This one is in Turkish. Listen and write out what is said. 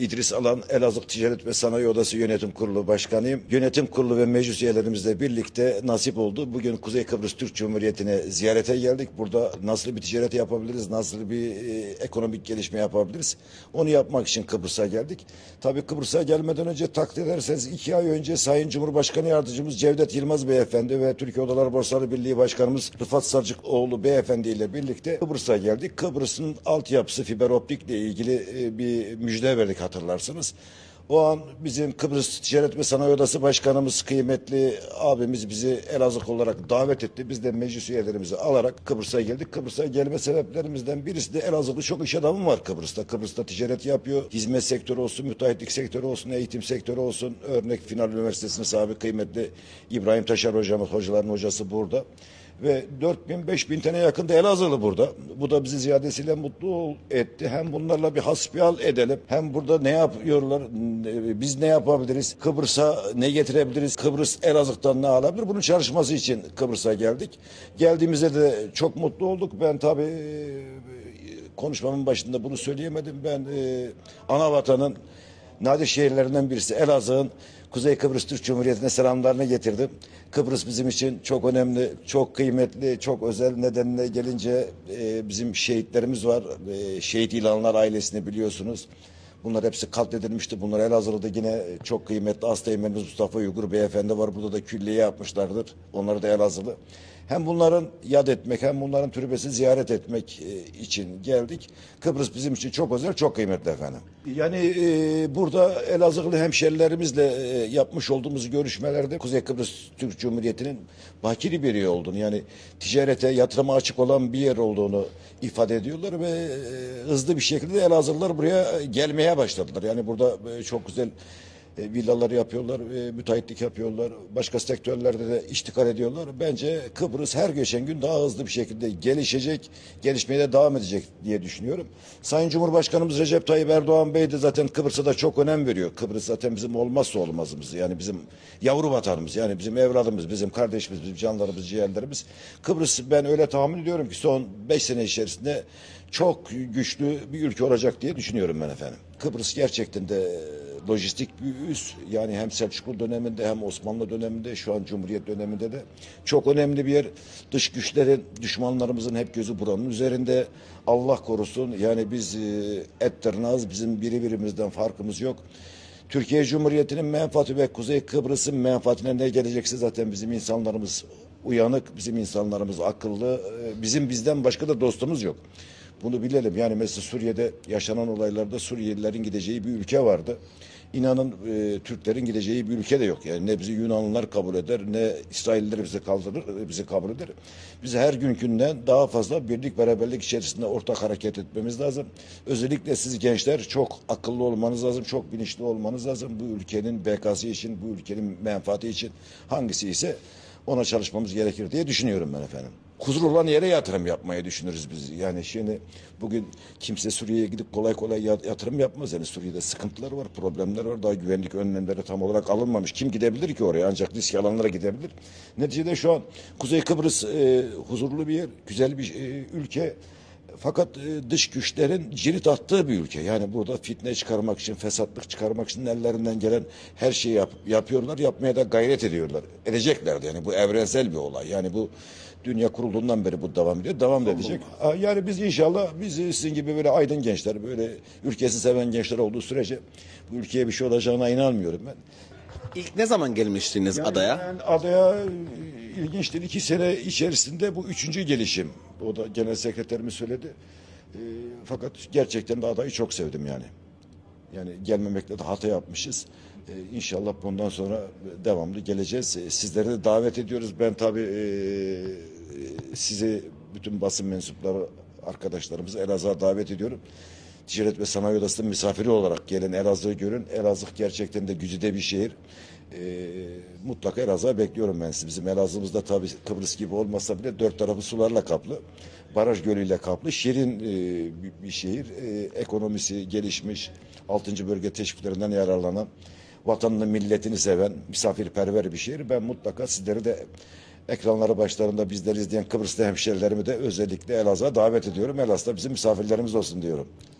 İdris Alan Elazığ Ticaret ve Sanayi Odası Yönetim Kurulu Başkanıyım. Yönetim Kurulu ve meclis üyelerimizle birlikte nasip oldu. Bugün Kuzey Kıbrıs Türk Cumhuriyeti'ne ziyarete geldik. Burada nasıl bir ticaret yapabiliriz, nasıl bir e, ekonomik gelişme yapabiliriz? Onu yapmak için Kıbrıs'a geldik. Tabii Kıbrıs'a gelmeden önce takdir ederseniz iki ay önce Sayın Cumhurbaşkanı Yardımcımız Cevdet Yılmaz Beyefendi ve Türkiye Odalar Borsaları Birliği Başkanımız Rıfat Sarcıkoğlu Beyefendi ile birlikte Kıbrıs'a geldik. Kıbrıs'ın altyapısı fiber optikle ilgili e, bir müjde verdik hatırlarsınız. O an bizim Kıbrıs Ticaret ve Sanayi Odası Başkanımız kıymetli abimiz bizi Elazığ olarak davet etti. Biz de meclis üyelerimizi alarak Kıbrıs'a geldik. Kıbrıs'a gelme sebeplerimizden birisi de Elazığ'da çok iş adamı var Kıbrıs'ta. Kıbrıs'ta ticaret yapıyor. Hizmet sektörü olsun, müteahhitlik sektörü olsun, eğitim sektörü olsun. Örnek Final Üniversitesi'nin sahibi kıymetli İbrahim Taşar hocamız, hocaların hocası burada ve 4 bin 5 bin tane yakında Elazığlı burada. Bu da bizi ziyadesiyle mutlu etti. Hem bunlarla bir hasbihal edelim. Hem burada ne yapıyorlar? Biz ne yapabiliriz? Kıbrıs'a ne getirebiliriz? Kıbrıs Elazığ'dan ne alabilir? Bunun çalışması için Kıbrıs'a geldik. Geldiğimizde de çok mutlu olduk. Ben tabii e, konuşmamın başında bunu söyleyemedim. Ben e, ana vatanın nadir şehirlerinden birisi Elazığ'ın Kuzey Kıbrıs Türk Cumhuriyeti'ne selamlarını getirdim. Kıbrıs bizim için çok önemli, çok kıymetli, çok özel nedenine gelince e, bizim şehitlerimiz var. E, şehit ilanlar ailesini biliyorsunuz. Bunlar hepsi katledilmişti. Bunlar Elazığ'da yine çok kıymetli Asteğmenimiz Mustafa Uygur Beyefendi var. Burada da külliye yapmışlardır. Onları da Elazığlı. Hem bunların yad etmek hem bunların türbesi ziyaret etmek e, için geldik. Kıbrıs bizim için çok özel, çok kıymetli efendim. Yani e, burada Elazığlı hemşerilerimizle e, yapmış olduğumuz görüşmelerde Kuzey Kıbrıs Türk Cumhuriyeti'nin bakiri bir yer olduğunu yani ticarete, yatırıma açık olan bir yer olduğunu ifade ediyorlar ve e, hızlı bir şekilde Elazığlılar buraya gelmeye başladılar. Yani burada e, çok güzel e, villalar yapıyorlar, e, müteahhitlik yapıyorlar. Başka sektörlerde de iştikal ediyorlar. Bence Kıbrıs her geçen gün daha hızlı bir şekilde gelişecek, gelişmeye de devam edecek diye düşünüyorum. Sayın Cumhurbaşkanımız Recep Tayyip Erdoğan Bey de zaten Kıbrıs'a da çok önem veriyor. Kıbrıs zaten bizim olmazsa olmazımız. Yani bizim yavru vatanımız, yani bizim evladımız, bizim kardeşimiz, bizim canlarımız, ciğerlerimiz. Kıbrıs ben öyle tahmin ediyorum ki son beş sene içerisinde çok güçlü bir ülke olacak diye düşünüyorum ben efendim. Kıbrıs gerçekten de lojistik bir üs. Yani hem Selçuklu döneminde hem Osmanlı döneminde şu an Cumhuriyet döneminde de çok önemli bir yer. Dış güçlerin, düşmanlarımızın hep gözü buranın üzerinde. Allah korusun yani biz e, et tırnağız bizim biri birimizden farkımız yok. Türkiye Cumhuriyeti'nin menfaati ve Kuzey Kıbrıs'ın menfaatine ne gelecekse zaten bizim insanlarımız uyanık, bizim insanlarımız akıllı, e, bizim bizden başka da dostumuz yok. Bunu bilelim. Yani mesela Suriye'de yaşanan olaylarda Suriyelilerin gideceği bir ülke vardı. İnanın e, Türklerin gideceği bir ülke de yok. Yani ne bizi Yunanlılar kabul eder ne İsrailliler bizi kaldırır, e, bizi kabul eder. Biz her günkünden daha fazla birlik beraberlik içerisinde ortak hareket etmemiz lazım. Özellikle siz gençler çok akıllı olmanız lazım, çok bilinçli olmanız lazım. Bu ülkenin bekası için, bu ülkenin menfaati için hangisi ise ona çalışmamız gerekir diye düşünüyorum ben efendim. Huzur olan yere yatırım yapmayı düşünürüz biz. Yani şimdi bugün kimse Suriye'ye gidip kolay kolay ya- yatırım yapmaz. Yani Suriye'de sıkıntılar var, problemler var. Daha güvenlik önlemleri tam olarak alınmamış. Kim gidebilir ki oraya? Ancak risk alanlara gidebilir. Neticede şu an Kuzey Kıbrıs e, huzurlu bir yer, güzel bir e, ülke. Fakat e, dış güçlerin cirit attığı bir ülke. Yani burada fitne çıkarmak için, fesatlık çıkarmak için ellerinden gelen her şeyi yap- yapıyorlar. Yapmaya da gayret ediyorlar. Edecekler de yani bu evrensel bir olay. Yani bu dünya kurulduğundan beri bu devam ediyor. Devam da edecek. Yani biz inşallah biz sizin gibi böyle aydın gençler, böyle ülkesi seven gençler olduğu sürece bu ülkeye bir şey olacağına inanmıyorum ben. İlk ne zaman gelmiştiniz Yani adaya? Ben adaya e, ilginçtir. iki sene içerisinde bu üçüncü gelişim. O da genel sekreterimiz söyledi. E, fakat gerçekten de adayı çok sevdim yani. Yani gelmemekle de hata yapmışız. E, inşallah bundan sonra devamlı geleceğiz. E, sizleri de davet ediyoruz. Ben tabii e, sizi bütün basın mensupları arkadaşlarımızı Elazığ'a davet ediyorum. Ticaret ve Sanayi Odası'nın misafiri olarak gelin Elazığ'ı görün. Elazığ gerçekten de güzide bir şehir. Ee, mutlaka Elazığ'a bekliyorum ben sizi. Bizim Elazığ'ımızda tabii Kıbrıs gibi olmasa bile dört tarafı sularla kaplı. Baraj gölüyle kaplı. Şirin e, bir, bir şehir. E, ekonomisi gelişmiş. 6. bölge teşviklerinden yararlanan vatanını milletini seven misafirperver bir şehir. Ben mutlaka sizleri de ekranları başlarında bizleri izleyen Kıbrıs'ta hemşerilerimi de özellikle Elazığ'a davet ediyorum. Elazığ'da bizim misafirlerimiz olsun diyorum.